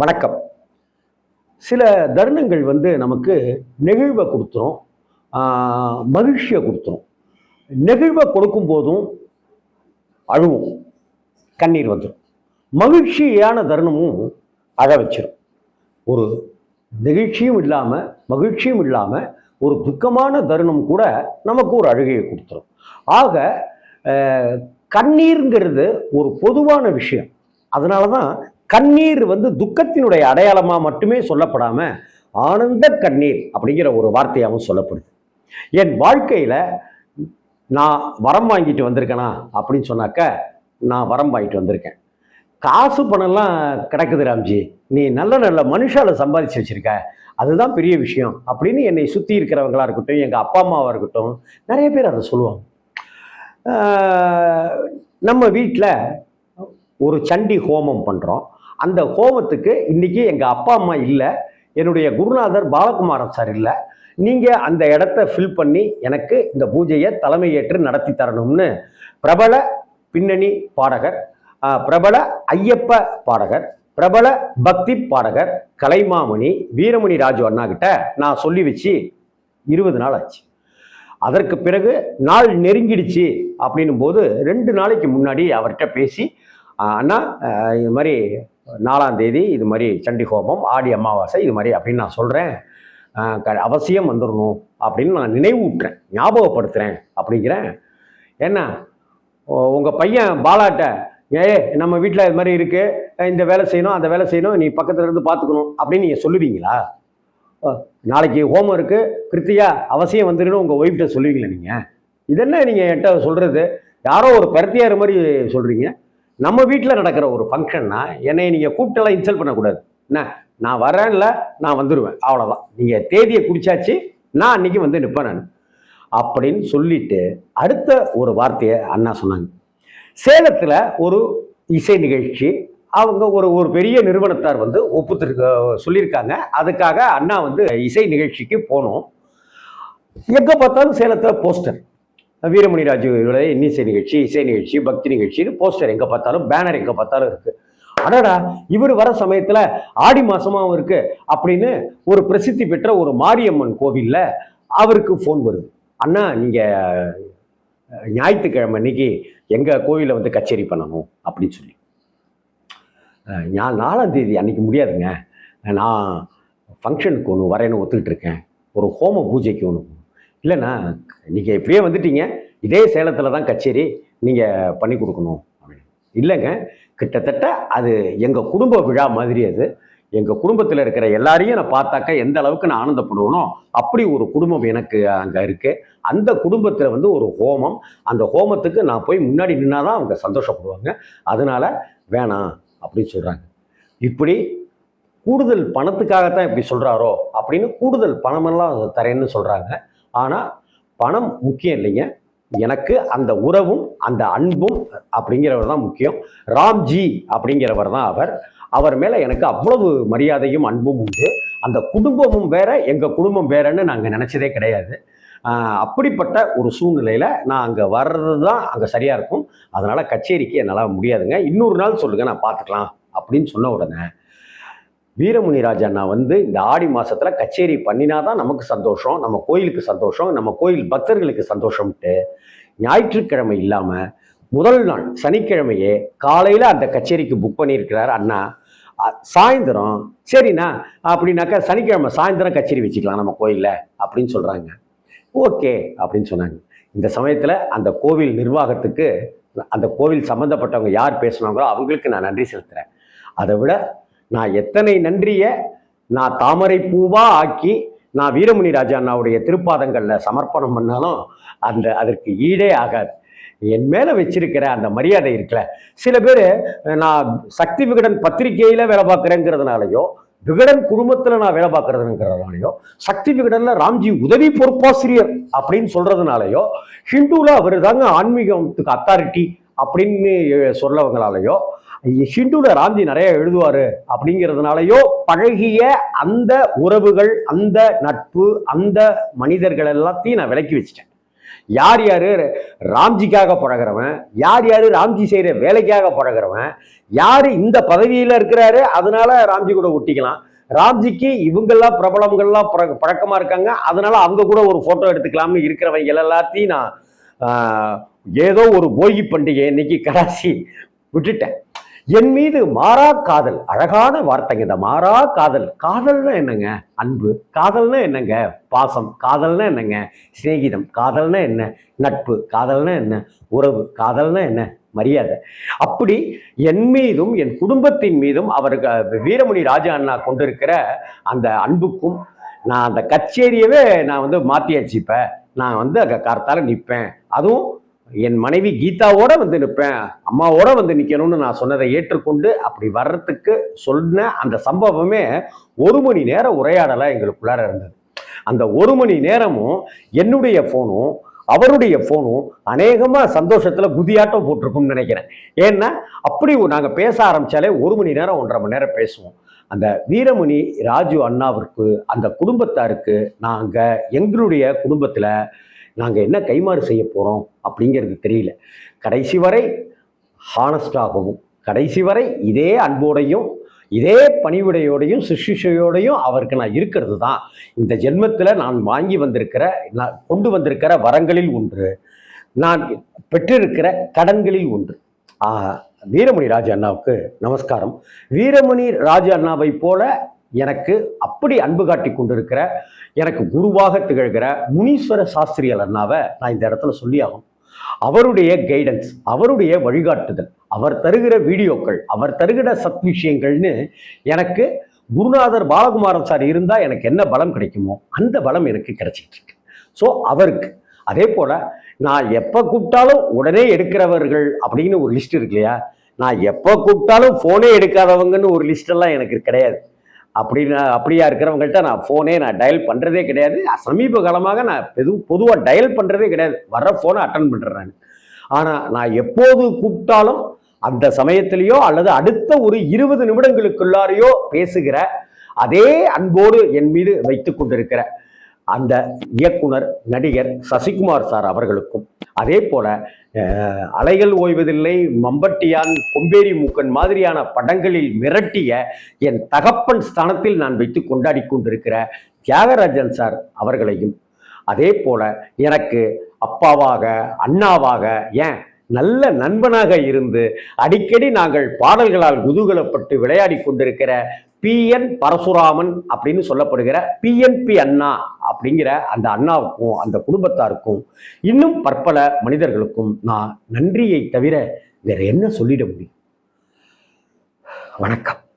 வணக்கம். சில தருணங்கள் வந்து நமக்கு நெகிழ்வை கொடுத்துரும். மகிழ்ச்சியை கொடுத்துரும். நெகிழ்வை கொடுக்கும் போதும் அழுவும். கண்ணீர் வந்துடும் மகிழ்ச்சியான தருணமும் அழ வச்சிடும் ஒரு நெகிழ்ச்சியும் இல்லாமல் மகிழ்ச்சியும் இல்லாமல் ஒரு துக்கமான தருணம் கூட நமக்கு ஒரு அழுகையை கொடுத்துரும். ஆக கண்ணீருங்கிறது ஒரு பொதுவான விஷயம். அதனால தான் கண்ணீர் வந்து துக்கத்தினுடைய அடையாளமாக மட்டுமே சொல்லப்படாம ஆனந்த கண்ணீர் அப்படிங்கிற ஒரு வார்த்தையாகவும் சொல்லப்படுது. என் வாழ்க்கையில் நான் வரம் வாங்கிட்டு வந்திருக்கேனா அப்படின்னு சொன்னாக்க நான் வரம் வாங்கிட்டு வந்திருக்கேன். காசு பணம்லாம் கிடக்குது ராம்ஜி. நீ நல்ல நல்ல மனுஷால சம்பாதிச்சு வச்சிருக்க. அதுதான் பெரிய விஷயம் அப்படின்னு என்னை சுற்றி இருக்கிறவங்களா இருக்கட்டும் எங்கள் அப்பா அம்மாவாக இருக்கட்டும் நிறைய பேர் அதை சொல்லுவாங்க. நம்ம வீட்டில் ஒரு சண்டி ஹோமம் பண்ணுறோம் அந்த ஹோமத்துக்கு இன்னைக்கு எங்கள் அப்பா அம்மா இல்லை. என்னுடைய குருநாதர் பாலகுமாரன் சார் இல்லை. நீங்கள் அந்த இடத்த ஃபில் பண்ணி எனக்கு இந்த பூஜையை தலைமையேற்று நடத்தி தரணும்னு. பிரபல பின்னணி பாடகர் பிரபல ஐயப்ப பாடகர் பிரபல பக்தி பாடகர் கலைமாமணி வீரமணி ராஜு அண்ணா கிட்ட நான் சொல்லி வச்சு இருபது நாள் ஆச்சு. அதற்கு பிறகு நாள் நெருங்கிடுச்சு அப்படின்னும் போது ரெண்டு நாளைக்கு முன்னாடி அவர்கிட்ட பேசி அண்ணா இது மாதிரி நாலாம் தேதி இது மாதிரி சண்டி ஹோமம் ஆடி அமாவாசை இது மாதிரி அப்படின்னு நான் சொல்கிறேன் அவசியம் வந்துடணும் அப்படின்னு நான் நினைவூட்டுறேன் ஞாபகப்படுத்துகிறேன் அப்படிங்கிறேன் என்ன உங்கள் பையன் பாலாட்ட ஏ நம்ம வீட்டில் இது மாதிரி இருக்குது இந்த வேலை செய்யணும் அந்த வேலை செய்யணும் நீ பக்கத்தில் இருந்து பார்த்துக்கணும் அப்படின்னு நீங்கள் சொல்லுவீங்களா? நாளைக்கு ஹோமம் இருக்குது கிருத்தியா அவசியம் வந்துடணும் உங்கள் ஒய்ஃப்கிட்ட சொல்லுவீங்களா நீங்கள் இதென்ன நீங்கள் என்கிட்ட சொல்கிறது யாரோ ஒரு பருத்தியார் மாதிரி சொல்கிறீங்க நம்ம வீட்டில் நடக்கிற ஒரு ஃபங்க்ஷன்னா என்னை நீங்கள் கூப்பிட்டெல்லாம் இன்சல்ட் பண்ணக்கூடாது. என்ன? நான் வரேன்ல நான் வந்துடுவேன் அவ்வளோதான் நீங்கள் தேதியை குடிச்சாச்சு நான் அன்றைக்கி வந்து நிற்பேன் நான். அப்படின்னு சொல்லிட்டு அடுத்த ஒரு வார்த்தையை அண்ணா சொன்னாங்க. சேலத்தில் ஒரு இசை நிகழ்ச்சி அவங்க ஒரு ஒரு பெரிய நிறுவனத்தார் வந்து ஒப்புத்திருக்க சொல்லியிருக்காங்க. அதுக்காக அண்ணா வந்து இசை நிகழ்ச்சிக்கு போனோம். எங்கே பார்த்தாலும் சேலத்தில் போஸ்டர். வீரமணி ராஜுவோட இன்னிசை நிகழ்ச்சி இசை நிகழ்ச்சி பக்தி நிகழ்ச்சின்னு போஸ்டர் எங்கே பார்த்தாலும் பேனர் எங்கே பார்த்தாலும் இருக்கு. அடடா இவர் வர சமயத்தில் ஆடி மாதமாகவும் இருக்கு அப்படின்னு ஒரு பிரசித்தி பெற்ற ஒரு மாரியம்மன் கோவிலில் அவருக்கு ஃபோன் வருது. அண்ணா நீங்கள் ஞாயிற்றுக்கிழமை அன்னைக்கு எங்கள் கோவிலில் வந்து கச்சேரி பண்ணணும் அப்படின்னு சொல்லி. நான் ஞா- நாலாம் தேதி அன்னைக்கு முடியாதுங்க. நான் ஃபங்க்ஷனுக்கு ஒன்று வரேன்னு ஒத்துக்கிட்டு இருக்கேன். ஒரு ஹோம பூஜைக்கு ஒன்று இல்லைண்ணா நீங்கள் இப்படியே வந்துட்டீங்க. இதே சேலத்தில் தான் கச்சேரி நீங்கள் பண்ணி கொடுக்கணும் அப்படின்னு. இல்லைங்க கிட்டத்தட்ட அது எங்கள் குடும்ப விழா மாதிரி அது. எங்கள் குடும்பத்தில் இருக்கிற எல்லாரையும் நான் பார்த்தாக்கா எந்த அளவுக்கு நான் ஆனந்தப்படுவனோ அப்படி ஒரு குடும்பம் எனக்கு அங்கே இருக்குது அந்த குடும்பத்தில் வந்து ஒரு ஹோமம். அந்த ஹோமத்துக்கு நான் போய் முன்னாடி நின்னா தான் அவங்க சந்தோஷப்படுவாங்க. அதனால வேணாம் அப்படின்னு சொல்கிறாங்க இப்படி கூடுதல் பணத்துக்காகத்தான் இப்படி சொல்கிறாரோ அப்படின்னு கூடுதல் பணமெல்லாம் தரேன்னு சொல்கிறாங்க ஆனால் பணம் முக்கியம் இல்லைங்க. எனக்கு அந்த உறவும் அந்த அன்பும் அப்படிங்கிறவர் தான் முக்கியம். ராம்ஜி அப்படிங்கிறவர் தான் அவர். அவர் மேலே எனக்கு அவ்வளவு மரியாதையும் அன்பும் உண்டு. அந்த குடும்பமும் வேற எங்கள் குடும்பம் வேறன்னு நாங்கள் நினச்சதே கிடையாது. அப்படிப்பட்ட ஒரு சூழ்நிலையில் நான் அங்கே வர்றது தான் அங்கே சரியாக இருக்கும். அதனால் கச்சேரிக்கு என்னால் முடியாதுங்க. இன்னொரு நாள் சொல்லுங்கள் நான் பார்த்துக்கலாம் அப்படின்னு சொன்ன உடனே வீரமுனிராஜ் அண்ணா வந்து இந்த ஆடி மாதத்தில் கச்சேரி பண்ணினா தான் நமக்கு சந்தோஷம் நம்ம கோயிலுக்கு சந்தோஷம் நம்ம கோயில் பக்தர்களுக்கு சந்தோஷம்ட்டு ஞாயிற்றுக்கிழமை இல்லாமல் முதல் நாள் சனிக்கிழமையே காலையில் அந்த கச்சேரிக்கு புக் பண்ணியிருக்கிறார் அண்ணா. சாயந்தரம் சரிண்ணா அப்படின்னாக்கா சனிக்கிழமை சாயந்தரம் கச்சேரி வச்சுக்கலாம் நம்ம கோயிலில் அப்படின்னு சொல்கிறாங்க ஓகே அப்படின்னு சொன்னாங்க. இந்த சமயத்தில் அந்த கோவில் நிர்வாகத்துக்கு அந்த கோவில் சம்மந்தப்பட்டவங்க யார் பேசுனாங்களோ அவங்களுக்கு நான் நன்றி செலுத்துகிறேன் அதை விட நான் எத்தனை நன்றியை நான் தாமரை பூவா ஆக்கி நான் வீரமணி ராஜா அண்ணாவுடைய திருப்பாதங்களில் சமர்ப்பணம் பண்ணாலும் அந்த அதற்கு ஈடே ஆகாது. என் மேலே வச்சிருக்கிற அந்த மரியாதை இருக்குல்ல. சில பேர் நான் சக்தி விகடன் பத்திரிகையில் வேலை பார்க்குறேங்கிறதுனாலையோ விகடன் குடும்பத்தில் நான் வேலை பார்க்குறதுங்கிறதுனாலையோ சக்தி விகடனில் ராம்ஜி உதவி பொறுப்பாசிரியர் அப்படின்னு சொல்கிறதுனாலையோ ஹிந்துவில் அவர் தாங்க ஆன்மீகத்துக்கு அத்தாரிட்டி அப்படின்னு சொல்லவங்களாலையோ ஹிந்துவில் ராம்ஜி நிறைய எழுதுவார். அப்படிங்கிறதுனாலையோ பழகிய அந்த உறவுகள் அந்த நட்பு அந்த மனிதர்கள் எல்லாத்தையும் நான் விலக்கி வச்சிட்டேன். யார் யார் ராம்ஜிக்காக பழகிறவன் யார் யார் ராம்ஜி செய்கிற வேலைக்காக பழகிறவன் யார் இந்த பதவியில் இருக்கிறாரு அதனால ராம்ஜி கூட ஒட்டிக்கலாம். ராம்ஜிக்கு இவங்கெல்லாம் பிரபலங்கள்லாம் பழக்கமாக இருக்காங்க. அதனால அவங்க கூட ஒரு ஃபோட்டோ எடுத்துக்கலாம்னு இருக்கிறவங்க எல்லாத்தையும் நான் ஏதோ ஒரு போகி பண்டிகை இன்னைக்கு கராசி விட்டுட்டேன். என் மீது மாறா காதல். அழகான வார்த்தைங்க இந்த. மாறா காதல். காதல்னா என்னங்க? அன்பு. காதல்னா என்னங்க? பாசம். காதல்னா என்னங்க? சிநேகிதம். காதல்னா என்ன? நட்பு. காதல்னா என்ன? உறவு. காதல்னா என்ன? மரியாதை. அப்படி என் மீதும் என் குடும்பத்தின் மீதும் அவருக்கு வீரமணி ராஜா அண்ணா கொண்டிருக்கிற அந்த அன்புக்கும் நான் அந்த கச்சேரியவே நான் வந்து மாற்றியாச்சு இப்போ. நான் வந்து அங்கே கார்த்தால நிற்பேன் அதுவும் என் மனைவி கீதாவோட வந்து நிற்பேன் அம்மாவோட வந்து நிற்கணும்னு நான் சொன்னதை ஏற்றுக்கொண்டு அப்படி வர்றதுக்கு சொன்ன அந்த சம்பவமே ஒரு மணி நேரம் உரையாடலாக எங்களுக்குள்ளார இருந்தது. அந்த ஒரு மணி நேரமும் என்னுடைய ஃபோனும் அவருடைய ஃபோனும் அநேகமாக சந்தோஷத்தில் குதியாட்டம் போட்டிருக்கும்னு நினைக்கிறேன். ஏன்னா அப்படி நாங்கள் பேச ஆரம்பித்தாலே ஒரு மணி நேரம் ஒன்றரை மணி நேரம் பேசுவோம். அந்த வீரமணி ராஜு அண்ணாவிற்கு அந்த குடும்பத்தாருக்கு நாங்கள் எங்களுடைய குடும்பத்தில் நாங்கள் என்ன கைமாறு செய்ய போகிறோம் அப்படிங்கிறது தெரியல. கடைசி வரை ஹானஸ்டாகவும் கடைசி வரை இதே அன்போடையும் இதே பணிவிடையோடையும் சுஷ்ஷையோடையும் அவருக்கு நான் இருக்கிறது தான். இந்த ஜென்மத்தில் நான் வாங்கி வந்திருக்கிற நான் கொண்டு வந்திருக்கிற வரங்களில் ஒன்று நான் பெற்றிருக்கிற கடன்களில் ஒன்று. வீரமணி ராஜ அண்ணாவுக்கு நமஸ்காரம். வீரமணி ராஜ அண்ணாவை போல எனக்கு அப்படி அன்பு காட்டி கொண்டிருக்கிற எனக்கு குருவாக திகழ்கிற முனீஸ்வர சாஸ்திரியல் அண்ணாவை நான் இந்த இடத்துல சொல்லி ஆகும் அவருடைய கைடன்ஸ் அவருடைய வழிகாட்டுதல் அவர் தருகிற வீடியோக்கள் அவர் தருகிற சத் விஷயங்கள்னு எனக்கு குருநாதர் பாலகுமாரன் சார் இருந்தால் எனக்கு என்ன பலம் கிடைக்குமோ அந்த பலம் எனக்கு கிடைச்சிட்டு இருக்கு. ஸோ அவருக்கு. அதே போல் நான் எப்போ கூப்பிட்டாலும் உடனே எடுக்கிறவர்கள் அப்படின்னு ஒரு லிஸ்ட் இருக்கு இல்லையா? நான் எப்போ கூப்பிட்டாலும் ஃபோனே எடுக்காதவங்கன்னு ஒரு லிஸ்டெல்லாம் எனக்கு கிடையாது. அப்படின்னு அப்படியா இருக்கிறவங்கள்ட்ட நான் ஃபோனே நான் டயல் பண்ணுறதே கிடையாது. சமீப காலமாக நான் பெது பொதுவாக டயல் பண்ணுறதே கிடையாது. வர ஃபோனை அட்டன் பண்ணுறேன் ஆனால் நான் எப்போது கூப்பிட்டாலும் அந்த சமயத்திலேயோ அல்லது அடுத்த ஒரு இருபது நிமிடங்களுக்குள்ளாரையோ பேசுகிற அதே அன்போடு என் மீது வைத்து கொண்டிருக்கிற அந்த இயக்குனர் நடிகர் சசிகுமார் சார் அவர்களுக்கும் அதே போல அலைகள் ஓய்வதில்லை மம்பட்டியான் கொம்பேரி மூக்கன் மாதிரியான படங்களில் மிரட்டிய என் தகப்பன் ஸ்தானத்தில் நான் வைத்து கொண்டாடி கொண்டிருக்கிற தியாகராஜன் சார் அவர்களையும். அதே போல எனக்கு அப்பாவாக அண்ணாவாக ஏன் நல்ல நண்பனாக இருந்து அடிக்கடி நாங்கள் பாடல்களால் குதூகலப்பட்டு விளையாடி கொண்டிருக்கிற பிஎன் பரசுராமன் அப்படின்னு சொல்லப்படுகிற பிஎன்பி அண்ணா அப்படிங்கிற அந்த அண்ணாவுக்கும் அந்த குடும்பத்தாருக்கும் இன்னும் பற்பல மனிதர்களுக்கும் நான் நன்றியை தவிர வேற என்ன சொல்லிட முடியும்? வணக்கம்.